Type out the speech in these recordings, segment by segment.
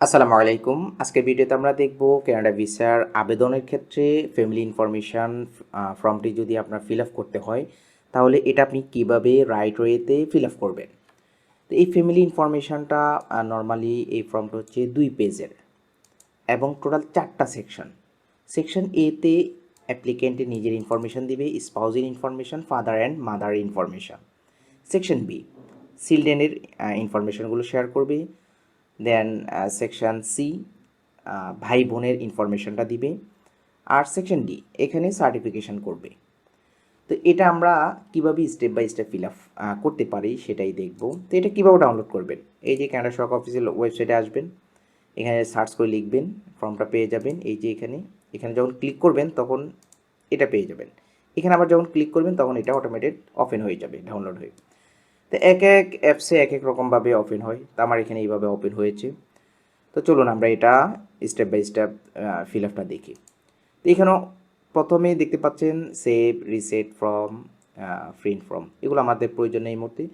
আসসালামু আলাইকুম। আজকের ভিডিওতে আমরা দেখব কানাডা ভিসার আবেদনের ক্ষেত্রে ফ্যামিলি ইনফরমেশান ফর্মটি যদি আপনার ফিল আপ করতে হয়, তাহলে এটা আপনি কীভাবে রাইট ওয়েতে ফিল আপ করবেন? তো এই ফ্যামিলি ইনফরমেশানটা নর্মালি এই ফর্মটা হচ্ছে দুই পেজের এবং টোটাল চারটা সেকশন সেকশন এতে অ্যাপ্লিকেন্টে নিজের ইনফরমেশান দিবে স্পাউজের information father and mother information section B চিলড্রেনের ইনফরমেশানগুলো শেয়ার করবে। দেন সেকশন সি ভাই বোনের ইনফরমেশনটা দিবে। আর সেকশন ডি এখানে সার্টিফিকেশন করবে। তো এটা আমরা কীভাবে step by step fill up করতে পারি সেটাই দেখব। তো এটা কীভাবে ডাউনলোড করবেন? এই যে ক্যানাডা শক অফিসের ওয়েবসাইটে আসবেন। এখানে সার্চ করে লিখবেন ফর্মটা পেয়ে যাবেন। এই যে এখানে এখানে যখন ক্লিক করবেন তখন এটা পেয়ে যাবেন। এখানে আবার যখন ক্লিক করবেন তখন এটা অটোমেটেড ওপেন হয়ে যাবে ডাউনলোড হয়ে। তো এক এক অ্যাপসে এক এক রকমভাবে ওপেন হয়। তো আমার এখানে এইভাবে ওপেন হয়েছে। তো চলুন আমরা এটা স্টেপ বাই স্টেপ ফিল আপটা দেখি। তো এখানেও প্রথমেই দেখতে পাচ্ছেন save reset form print form এগুলো আমাদের প্রয়োজন এই মুহূর্তে।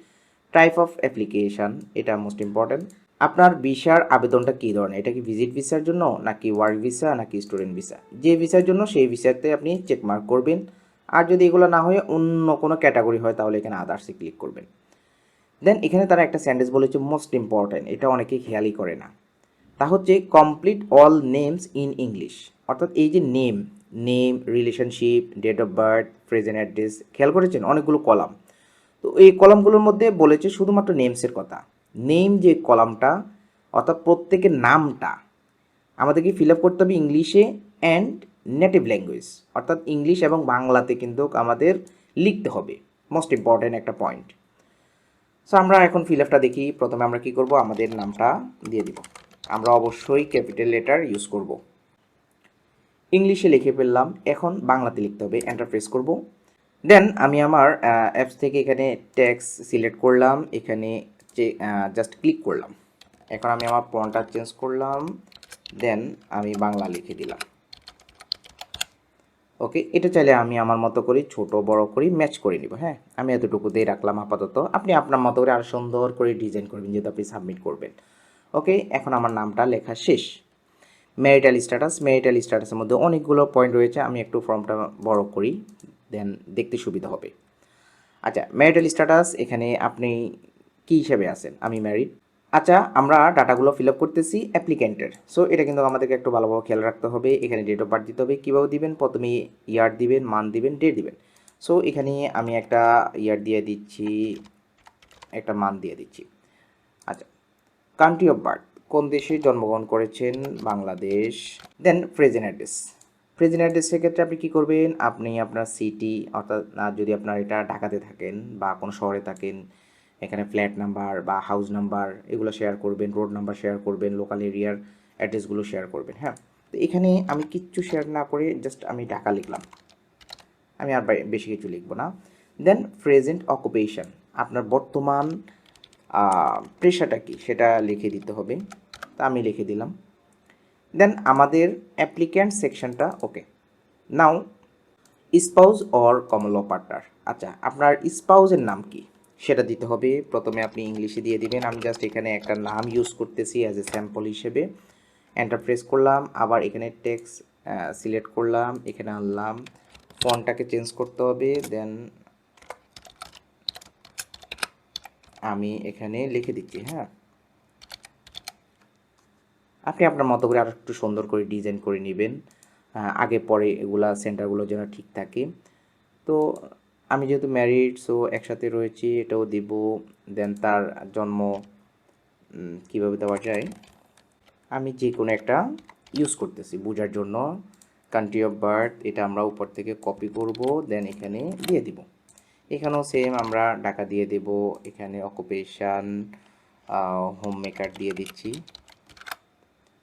টাইপ অফ অ্যাপ্লিকেশান এটা মোস্ট ইম্পর্ট্যান্ট আপনার ভিসার আবেদনটা কী ধরনের? এটা কি ভিজিট ভিসার জন্য, নাকি ওয়ার্ক ভিসা, নাকি স্টুডেন্ট ভিসা? যে ভিসার জন্য, সেই ভিসাতে আপনি চেক মার্ক করবেন। আর যদি এগুলো না হয়ে অন্য কোনো ক্যাটাগরি হয়, তাহলে এখানে আদার্সে ক্লিক করবেন। দেন এখানে তারা একটা সেন্টেন্স বলেছে মোস্ট ইম্পর্ট্যান্ট এটা অনেকে খেয়ালই করে না। তা হচ্ছে complete all names in English অর্থাৎ এই যে name name relationship date of birth present address খেয়াল করেছেন? অনেকগুলো কলাম। তো এই কলামগুলোর মধ্যে বলেছে শুধুমাত্র নেমসের কথা। নেম যে কলামটা, অর্থাৎ প্রত্যেকের নামটা, আমাদেরকে ফিল আপ করতে হবে ইংলিশে অ্যান্ড নেটিভ ল্যাঙ্গুয়েজ অর্থাৎ ইংলিশ এবং বাংলাতে কিন্তু আমাদের লিখতে হবে। মোস্ট ইম্পর্ট্যান্ট একটা পয়েন্ট সো আমরা এখন ফিল আপটা দেখি। প্রথমে আমরা কি করব? আমাদের নামটা দিয়ে দিব। আমরা অবশ্যই ক্যাপিটাল লেটার ইউজ করব। ইংলিশে লিখে ফেললাম। এখন বাংলাতে লিখতে হবে। এন্টার প্রেস করব। দেন আমি আমার অ্যাপস থেকে এখানে ট্যাক্স সিলেক্ট করলাম। এখানে জাস্ট ক্লিক করলাম। এখন আমি আমার ফন্টটা চেঞ্জ করলাম। দেন আমি বাংলা লিখে দিলাম। ওকে এটা চাইলে আমি আমার মতো করে ছোট, বড় করে ম্যাচ করে নিব হ্যাঁ? আমি এতটুকু দিয়ে রাখলাম আপাতত। আপনি আপনার মতো করে আরও সুন্দর করে ডিজাইন করবেন যেহেতু আপনি সাবমিট করবেন। ওকে এখন আমার নামটা লেখা শেষ। ম্যারিটাল স্ট্যাটাস ম্যারিটাল স্ট্যাটাসের মধ্যে অনেকগুলো পয়েন্ট রয়েছে, আমি একটু ফর্মটা বড় করি দেন দেখতে সুবিধা হবে। আচ্ছা ম্যারিটাল স্ট্যাটাস এখানে আপনি কী হিসেবে আছেন? আমি ম্যারিড আচ্ছা আমরা ডাটাগুলো ফিল আপ করতেছি অ্যাপ্লিকেন্টের। সো, এটা কিন্তু আমাদেরকে একটু ভালোভাবে খেয়াল রাখতে হবে। এখানে ডেট অফ বার্থ দিতে হবে, কীভাবে দিবেন? প্রথমে ইয়ার দিবেন মান দিবেন ডেট দিবেন। সো, এখানে আমি একটা ইয়ার দিয়ে দিচ্ছি, একটা মান দিয়ে দিচ্ছি। আচ্ছা কান্ট্রি অফ বার্থ কোন দেশে জন্মগ্রহণ করেছেন? Bangladesh. Then present address present অ্যাড্রেসের ক্ষেত্রে আপনি কী করবেন? আপনি আপনার সিটি অর্থাৎ যদি আপনার এটা ঢাকাতে থাকেন বা কোনো শহরে থাকেন এখানে ফ্ল্যাট নাম্বার বা হাউস নাম্বার এগুলো শেয়ার করবেন রোড নাম্বার শেয়ার করবেন লোকাল এরিয়ার অ্যাড্রেসগুলো শেয়ার করবেন হ্যাঁ? তো এখানে আমি কিচ্ছু শেয়ার না করে জাস্ট আমি ঢাকা লিখলাম। আমি আর বেশি কিছু লিখব না। দেন প্রেজেন্ট অকুপেশন আপনার বর্তমান পেশাটা কি সেটা লিখে দিতে হবে। তা আমি লিখে দিলাম। দেন আমাদের অ্যাপ্লিক্যান্ট সেকশনটা okay now spouse or common law partner আচ্ছা আপনার স্পাউসের নাম কি? সেটা দিতে হবে। প্রথমে আপনি ইংলিশে দিয়ে দিবেন। আমি জাস্ট এখানে একটা নাম ইউজ করতেছি অ্যাজ এ স্যাম্পল হিসেবে। এন্টার প্রেস করলাম। আবার এখানে টেক্স সিলেক্ট করলাম। এখানে আনলাম। ফোনটাকে চেঞ্জ করতে হবে। দেন আমি এখানে লিখে দিচ্ছি হ্যাঁ। আপনি আপনার মতো করে আর একটু সুন্দর করে ডিজাইন করে নেবেন। আগে পরে এগুলা সেন্টারগুলো যেন ঠিক থাকে। তো আমি যেহেতু ম্যারিড সো একসাথে রয়েছি, এটাও দিব। দেন তার জন্ম কীভাবে দেওয়া যায়? আমি যে কোনো একটা ইউজ করতেছি বোঝার জন্য। কান্ট্রি অফ বার্থ এটা আমরা উপর থেকে কপি করব দেন এখানে দিয়ে দিব। এখানেও সেম আমরা টাকা দিয়ে দেব। এখানে অকুপেশান হোম মেকার দিয়ে দিচ্ছি।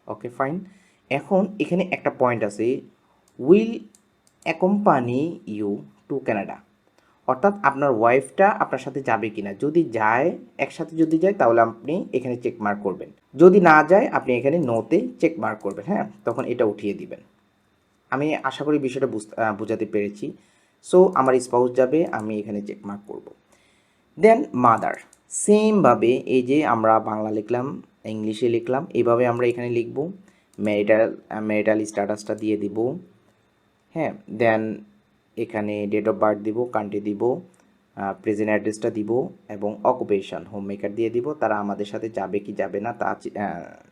ওকে ফাইন এখন এখানে একটা পয়েন্ট আছে। Will accompany you to Canada অর্থাৎ আপনার ওয়াইফটা আপনার সাথে যাবে কিনা। যদি যায়, একসাথে যদি যায়, তাহলে আপনি এখানে চেক মার্ক করবেন। যদি না যায়, আপনি এখানে নোতে চেক মার্ক করবেন হ্যাঁ? তখন এটা উঠিয়ে দিবেন। আমি আশা করি বিষয়টা বোঝাতে পেরেছি। সো আমার স্পাউস যাবে, আমি এখানে চেক মার্ক করব। দেন মাদার সেমভাবে এই যে আমরা বাংলা লিখলাম, ইংলিশে লিখলাম এইভাবে আমরা এখানে লিখব। ম্যারিটাল ম্যারিটাল স্ট্যাটাসটা দিয়ে দিব। হ্যাঁ? দেন এখানে ডেট অফ বার্থ দিব কান্ট্রি দিব প্রেজেন্ট অ্যাড্রেসটা দিব এবং অকুপেশন হোম মেকার দিয়ে দিব। তারা আমাদের সাথে যাবে কি যাবে না তা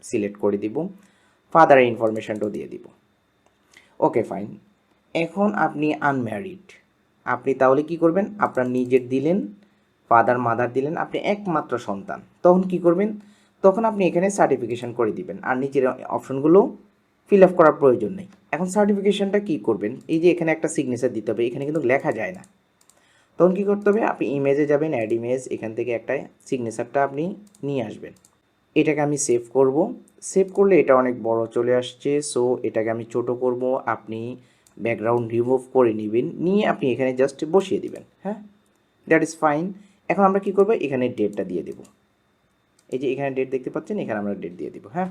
সিলেক্ট করে দিব। ফাদারের ইনফরমেশনটাও দিয়ে দিব। ওকে ফাইন এখন আপনি আনম্যারিড আপনি তাহলে কি করবেন? আপনার নিজের দিলেন ফাদার মাদার দিলেন, আপনি একমাত্র সন্তান। তখন কি করবেন? তখন আপনি এখানে সার্টিফিকেশন করে দিবেন। আর নিচের অপশনগুলো ফিল আপ করার প্রয়োজন নেই। এখন সার্টিফিকেশনটা কি করবেন? এই যে এখানে একটা সিগনেচার দিতে হবে, এখানে কিন্তু লেখা যায় না। তখন কী করতে হবে? আপনি ইমেজে যাবেন অ্যাড ইমেজ এখান থেকে একটা সিগনেচারটা আপনি নিয়ে আসবেন। এটাকে আমি সেভ করব। সেভ করলে এটা অনেক বড় চলে আসছে সো এটাকে আমি ছোট করব। আপনি ব্যাকগ্রাউন্ড রিমুভ করে নেবেন, নিয়ে আপনি এখানে জাস্ট বসিয়ে দিবেন হ্যাঁ? দ্যাট ইজ ফাইন এখন আমরা কি করব? এখানে ডেটটা দিয়ে দেব। এই যে এখানে ডেট দেখতে পাচ্ছেন, এখানে আমরা ডেট দিয়ে দিব হ্যাঁ?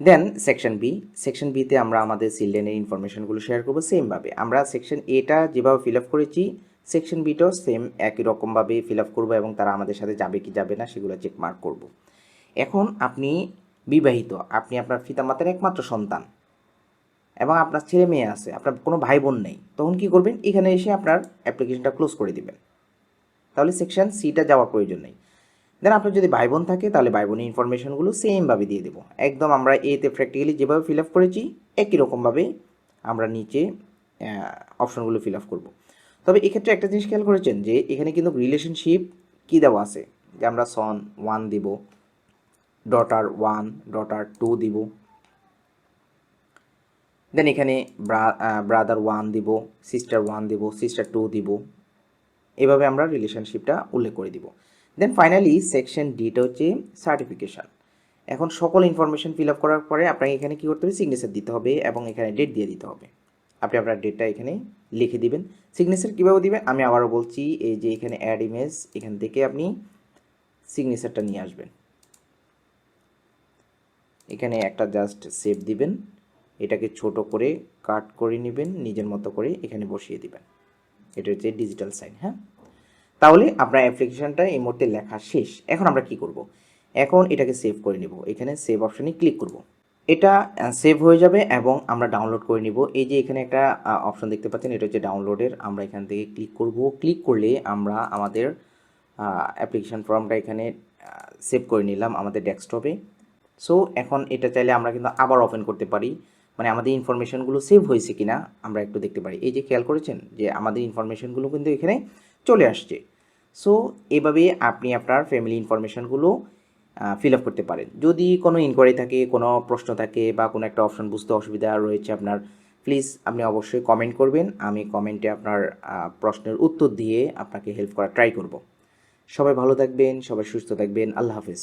দেন সেকশন বি সেকশন বিতে আমরা আমাদের চিলড্রেনের ইনফরমেশনগুলো শেয়ার করব সেমভাবে আমরা সেকশন এটা যেভাবে ফিল আপ করেছি সেকশন বিটাও সেম একই রকমভাবে ফিল আপ করব এবং তারা আমাদের সাথে যাবে কি যাবে না সেগুলো চেক মার্ক করব। এখন আপনি বিবাহিত, আপনি আপনার পিতামাতার একমাত্র সন্তান এবং আপনার ছেলে মেয়ে আছে, আপনার কোনো ভাই বোন নেই, তখন কি করবেন? এখানে এসে আপনার অ্যাপ্লিকেশনটা ক্লোজ করে দিবেন। তাহলে সেকশন সিটা যাওয়ার প্রয়োজন নেই। দেন আপনার যদি ভাই বোন থাকে, তাহলে ভাই বোনের ইনফরমেশনগুলো সেমভাবে দিয়ে দেবো। একদম আমরা এতে প্র্যাকটিক্যালি যেভাবে ফিল আপ করেছি, একই রকমভাবে আমরা নিচে অপশনগুলো ফিল আপ করব। তবে এক্ষেত্রে একটা জিনিস খেয়াল করেছেন যে, এখানে কিন্তু রিলেশনশিপ কী দেওয়া আছে? যে আমরা সন ওয়ান দিব ডটার ওয়ান ডটার টু দিব। দেন এখানে ব্রাদার ওয়ান দিব সিস্টার ওয়ান দিব সিস্টার টু দিব। এভাবে আমরা রিলেশনশিপটা উল্লেখ করে দিব। দেন ফাইনালি সেকশন ডিটা হচ্ছে সার্টিফিকেশান এখন সকল ইনফরমেশন ফিল আপ করার পরে আপনাকে এখানে কী করতে হবে? সিগনেচার দিতে হবে এবং এখানে ডেট দিয়ে দিতে হবে। আপনি আপনার ডেটটা এখানে লিখে দিবেন। সিগনেচার কীভাবে দিবেন? আমি আবারও বলছি, এই যে এখানে অ্যাড ইমেজ এখান থেকে আপনি সিগনেচারটা নিয়ে আসবেন। এখানে একটা জাস্ট সেভ দিবেন। এটাকে ছোট করে কাট করে নেবেন, নিজের মতো করে এখানে বসিয়ে দিবেন। এটা হচ্ছে ডিজিটাল সাইন হ্যাঁ? তাহলে আপনার অ্যাপ্লিকেশনটা এই মুহূর্তে লেখা শেষ। এখন আমরা কি করব? এখন এটাকে সেভ করে নিব। এখানে সেভ অপশানে ক্লিক করব। এটা সেভ হয়ে যাবে এবং আমরা ডাউনলোড করে নিব। এই যে এখানে একটা অপশন দেখতে পাচ্ছেন, এটা হচ্ছে ডাউনলোডের আমরা এখান থেকে ক্লিক করব। ক্লিক করলে আমরা আমাদের অ্যাপ্লিকেশন ফর্মটা এখানে সেভ করে নিলাম আমাদের ডেস্কটপে সো এখন এটা চাইলে আমরা কিন্তু আবার ওপেন করতে পারি। মানে আমাদের ইনফরমেশনগুলো সেভ হয়েছে কিনা আমরা একটু দেখতে পারি। এই যে খেয়াল করেছেন? যে আমাদের ইনফরমেশনগুলো কিন্তু এখানে চলে আসছে। সো এভাবে আপনি আপনার ফ্যামিলি ইনফরমেশনগুলো ফিল আপ করতে পারেন। যদি কোনো ইনকোয়ারি থাকে, কোনো প্রশ্ন থাকে বা কোনো একটা অপশন বুঝতে অসুবিধা রয়েছে আপনার প্লিজ আপনি অবশ্যই কমেন্ট করবেন। আমি কমেন্টে আপনার প্রশ্নের উত্তর দিয়ে আপনাকে হেল্প করার ট্রাই করব। সবাই ভালো থাকবেন, সবাই সুস্থ থাকবেন। আল্লাহ হাফিজ।